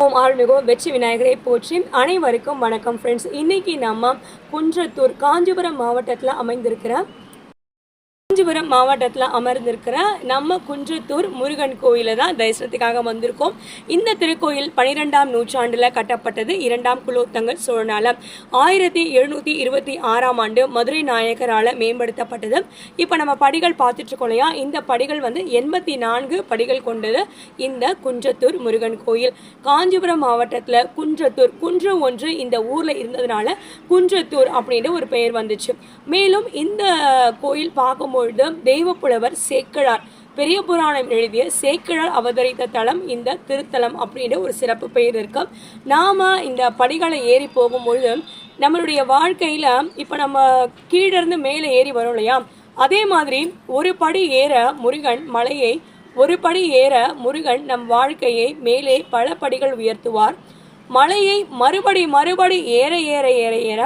ஓம் ஆழ்மிகோ வெற்றி விநாயகரை போற்றி அனைவருக்கும் வணக்கம் ஃப்ரெண்ட்ஸ் இன்னைக்கு நம்ம குன்றத்தூர் காஞ்சிபுரம் மாவட்டத்தில் அமைந்திருக்கிற காஞ்சிபுரம் மாவட்டத்தில் அமர்ந்திருக்கிற நம்ம குன்றத்தூர் முருகன் கோயிலில் தான் தரிசனத்துக்காக வந்திருக்கோம். இந்த திருக்கோயில் பனிரெண்டாம் நூற்றாண்டில் கட்டப்பட்டது. இரண்டாம் குலோத்தங்கள் சோழனால. ஆயிரத்தி எழுநூற்றி இருபத்தி ஆறாம் ஆண்டு மதுரை நாயக்கரால் மேம்படுத்தப்பட்டது. இப்போ நம்ம படிகள் பார்த்துட்டு இருக்கோம் இல்லையா? இந்த படிகள் வந்து எண்பத்தி நான்கு படிகள் கொண்டது இந்த குன்றத்தூர் முருகன் கோயில். காஞ்சிபுரம் மாவட்டத்தில் குன்றத்தூர் குன்றம் ஒன்று இந்த ஊரில் இருந்ததுனால குன்றத்தூர் அப்படின்ற ஒரு பெயர் வந்துச்சு. மேலும் இந்த கோயில் பார்க்கும்போது பொழுது தெய்வப்புலவர் சேக்கிழார் பெரிய புராணம் எழுதிய சேக்கிழால் அவதரித்த தலம் இந்த திருத்தலம் அப்படின்ற ஒரு சிறப்பு பெயர் இருக்கு நாம் இந்த படிகளை ஏறி போகும்பொழுது நம்மளுடைய வாழ்க்கையில் இப்போ நம்ம கீழேருந்து மேலே ஏறி வரோம் இல்லையா? அதே மாதிரி ஒரு படி ஏற முருகன் மலையை ஒரு படி ஏற முருகன் நம் வாழ்க்கையை மேலே பல படிகள் உயர்த்துவார். மலையை மறுபடி மறுபடி ஏற ஏற ஏற ஏற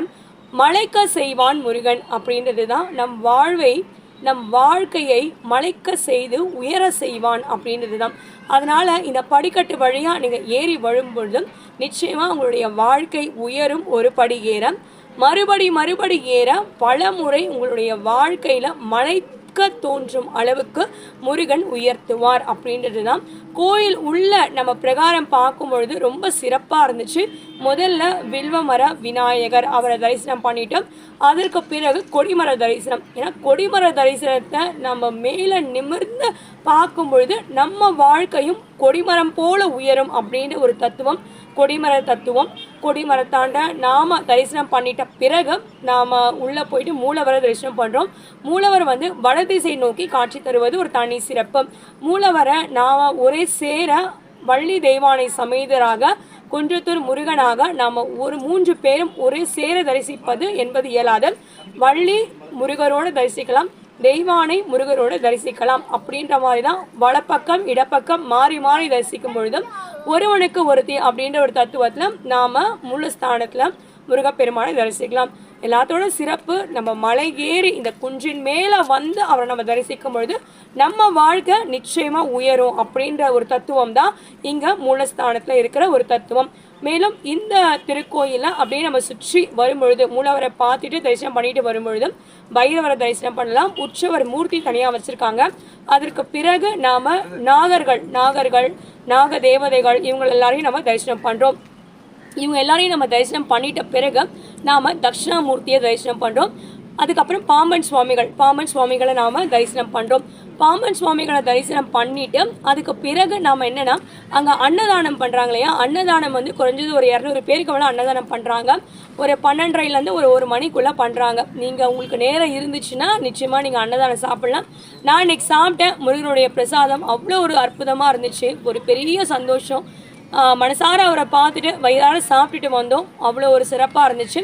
மலைக்க செய்வான் முருகன் அப்படின்றது தான் நம் வாழ்வை நம் வாழ்க்கையை மலைக்க செய்து உயர செய்வான் அப்படின்றது தான் அதனால் இந்த படிக்கட்டு வழியாக நீங்கள் ஏறி வரும்பொழுதும் நிச்சயமாக உங்களுடைய வாழ்க்கை உயரும் ஒரு படி ஏற. மறுபடி மறுபடி ஏற பல முறை உங்களுடைய வாழ்க்கையில் மலை நிற்க தோன்றும் அளவுக்கு முருகன் உயர்த்துவார் அப்படின்றது தான் கோயில் உள்ள நம்ம பிரகாரம் பார்க்கும் பொழுது ரொம்ப சிறப்பாக இருந்துச்சு. முதல்ல வில்வமர விநாயகர் அவரை தரிசனம் பண்ணிட்டோம். அதற்கு பிறகு கொடிமர தரிசனம். ஏன்னா கொடிமர தரிசனத்தை நம்ம மேலே நிமிர்ந்து பார்க்கும் பொழுது நம்ம வாழ்க்கையும் கொடிமரம் போல உயரும் அப்படின்னு ஒரு தத்துவம் கொடிமர தத்துவம். கொடிமரத்தாண்ட நாம தரிசனம் பண்ணிட்ட பிறகு நாம உள்ள போயிட்டு மூலவரை தரிசனம் பண்றோம். மூலவர் வந்து வடதிசை நோக்கி காட்சி தருவது ஒரு தனி சிறப்பு. மூலவரை நாம ஒரே சேர வள்ளி தெய்வானை சமேதராக குன்றத்தூர் முருகனாக நாம் ஒரு மூன்று பேரும் ஒரே சேர தரிசிப்பது என்பது இயலாது. வள்ளி முருகரோடு தரிசிக்கலாம். தெய்வானை முருகரோடு தரிசிக்கலாம் அப்படின்ற மாதிரி தான் வலப்பக்கம் இடப்பக்கம் மாறி மாறி தரிசிக்கும் பொழுதும் ஒருவனுக்கு ஒருத்தி அப்படின்ற ஒரு தத்துவத்தில் நாம முழு ஸ்தானத்தில் முருகப்பெருமானை தரிசிக்கலாம். எல்லாத்தோட சிறப்பு நம்ம மலை ஏறி இந்த குன்றின் மேலே வந்து அவரை நம்ம தரிசிக்கும் பொழுது நம்ம வாழ்க்கை நிச்சயமாக உயரும் அப்படின்ற ஒரு தத்துவம் தான் இங்கே மூலஸ்தானத்தில் இருக்கிற ஒரு தத்துவம். மேலும் இந்த திருக்கோயிலில் அப்படியே நம்ம சுற்றி வரும்பொழுது மூலவரை பார்த்துட்டு தரிசனம் பண்ணிட்டு வரும்பொழுது பைரவரை தரிசனம் பண்ணலாம். உற்சவர் மூர்த்தி தனியாக வச்சுருக்காங்க. அதற்கு பிறகு நாம் நாகர்கள் நாகர்கள் நாக தேவதைகள் இவங்க எல்லாரையும் நம்ம தரிசனம் பண்ணுறோம் இவங்க எல்லாரையும் நம்ம தரிசனம் பண்ணிட்ட பிறகு நாம் தட்சிணாமூர்த்தியை தரிசனம் பண்ணுறோம் அதுக்கப்புறம் பாம்பன் சுவாமிகள் பாம்பன் சுவாமிகளை நாம் தரிசனம் பண்ணுறோம் பாம்பன் சுவாமிகளை தரிசனம் பண்ணிட்டு அதுக்கு பிறகு நாம் என்னென்னா அங்கே அன்னதானம் பண்ணுறாங்க இல்லையா? அன்னதானம் வந்து குறைஞ்சது ஒரு இரநூறு பேருக்கு மேலே அன்னதானம் பண்ணுறாங்க ஒரு பன்னெண்டரைலேருந்து ஒரு ஒரு மணிக்குள்ளே பண்ணுறாங்க நீங்கள் உங்களுக்கு நேரம் இருந்துச்சுன்னா நிச்சயமாக நீங்கள் அன்னதானம் சாப்பிட்லாம். நான் இன்னைக்கு சாப்பிட்டேன். முருகனுடைய பிரசாதம் அவ்வளோ ஒரு அற்புதமாக இருந்துச்சு. ஒரு பெரிய சந்தோஷம். மனசார அவரை பார்த்துட்டு வயிறார சாப்பிட்டுட்டு வந்தோம். அவ்வளோ ஒரு சிறப்பாக இருந்துச்சு.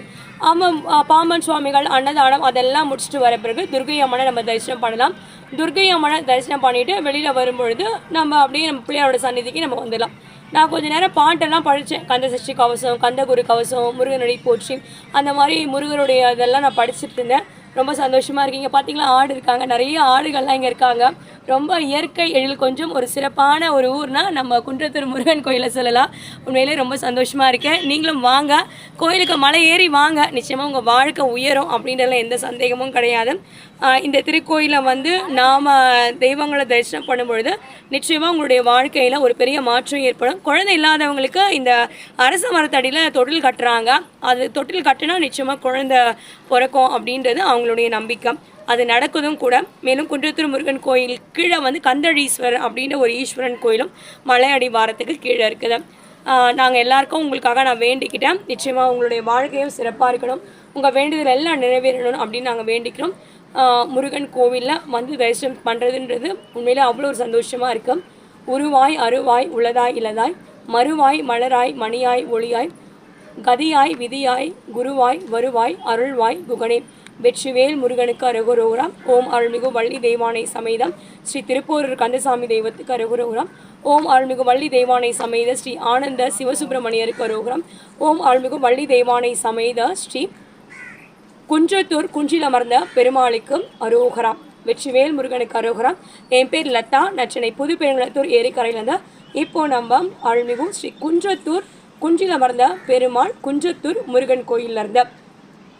ஆமாம் பாம்பன் சுவாமிகள் அன்னதானம் அதெல்லாம் முடிச்சுட்டு வர பிறகு துர்கை அம்மனை நம்ம தரிசனம் பண்ணலாம். துர்கை அம்மனை தரிசனம் பண்ணிவிட்டு வெளியில் வரும்பொழுது நம்ம அப்படியே நம்ம பிள்ளையாரோட சந்நிதிக்கு நம்ம வந்துடலாம். நான் கொஞ்ச நேரம் பாட்டெல்லாம் படித்தேன். கந்தசஷ்டி கவசம் கந்தகுரு கவசம் முருகனடி போற்றி அந்த மாதிரி முருகனுடைய இதெல்லாம் நான் படிச்சுட்டு இருந்தேன். ரொம்ப சந்தோஷமாக இருக்கீங்க பார்த்தீங்களா ஆடு இருக்காங்க. நிறைய ஆடுகள்லாம் இங்கே இருக்காங்க. ரொம்ப இயற்கை எழில் கொஞ்சம் ஒரு சிறப்பான ஒரு ஊர்னால் நம்ம குன்றத்தூர் முருகன் கோயிலை சொல்லலாம். உண்மையிலே ரொம்ப சந்தோஷமாக இருக்கேன் நீங்களும் வாங்க. கோயிலுக்கு மலை ஏறி வாங்க. நிச்சயமாக உங்கள் வாழ்க்கை உயரும் அப்படின்றதுல எந்த சந்தேகமும் கிடையாது. இந்த திருக்கோயிலை வந்து நாம் தெய்வங்களை தரிசனம் பண்ணும்பொழுது நிச்சயமாக உங்களுடைய வாழ்க்கையில் ஒரு பெரிய மாற்றம் ஏற்படும். குழந்தை இல்லாதவங்களுக்கு இந்த அரச மரத்தடியில் தொட்டில் கட்டுறாங்க. அது தொட்டில் கட்டினா நிச்சயமாக குழந்தை பிறக்கும் அப்படின்றது அவங்களுடைய நம்பிக்கை அது நடக்குதும் கூட. மேலும் குன்றத்தூர் முருகன் கோயில் கீழே வந்து கந்தழீஸ்வரர் அப்படின்ற ஒரு ஈஸ்வரன் கோயிலும் மலை அடிவாரத்துக்கு கீழே இருக்குது. நாங்கள் எல்லாருக்கும் உங்களுக்காக நான் வேண்டிக்கிட்டேன். நிச்சயமாக உங்களுடைய வாழ்க்கையும் சிறப்பாக இருக்கணும். உங்கள் வேண்டுதல் எல்லாம் நிறைவேறணும் அப்படின்னு நாங்கள் வேண்டிக்கிறோம். முருகன் கோவிலில் வந்து தரிசனம் பண்ணுறதுன்றது உண்மையிலே அவ்வளோ ஒரு சந்தோஷமாக இருக்கும் உருவாய் அருவாய் உளதாய் இல்லதாய் மறுவாய் மலராய் மணியாய் ஒளியாய் கதியாய் விதியாய் குருவாய் வருவாய் அருள்வாய் குகனே. வெற்றிவேல் முருகனுக்கு அருகுரோராம் ஓம் அருள்மிகு வள்ளி தெய்வானை சமேதம் ஸ்ரீ திருப்போரூர் கந்தசாமி தெய்வத்துக்கு அருகுரோராம் ஓம் அருள்மிகு வள்ளி தெய்வானை சமேத ஸ்ரீ ஆனந்த சிவசுப்பிரமணியருக்கு அருகுரம் ஓம் அருள்மிகு வள்ளி தெய்வானை சமேத ஸ்ரீ குன்றத்தூர் குன்றில் அமர்ந்த பெருமாளுக்கும் அரோகராம் வெற்றிவேல் முருகனுக்கு அரோகரம் என் பேர் லதா நான் சென்னை புது பெருங்குளத்தூர் ஏரிக்கரையிலேருந்து. இப்போ நம்ம அருள்மிகு ஸ்ரீ குன்றத்தூர் குன்றில் அமர்ந்த பெருமாள் குன்றத்தூர் முருகன் கோயிலில் இருந்த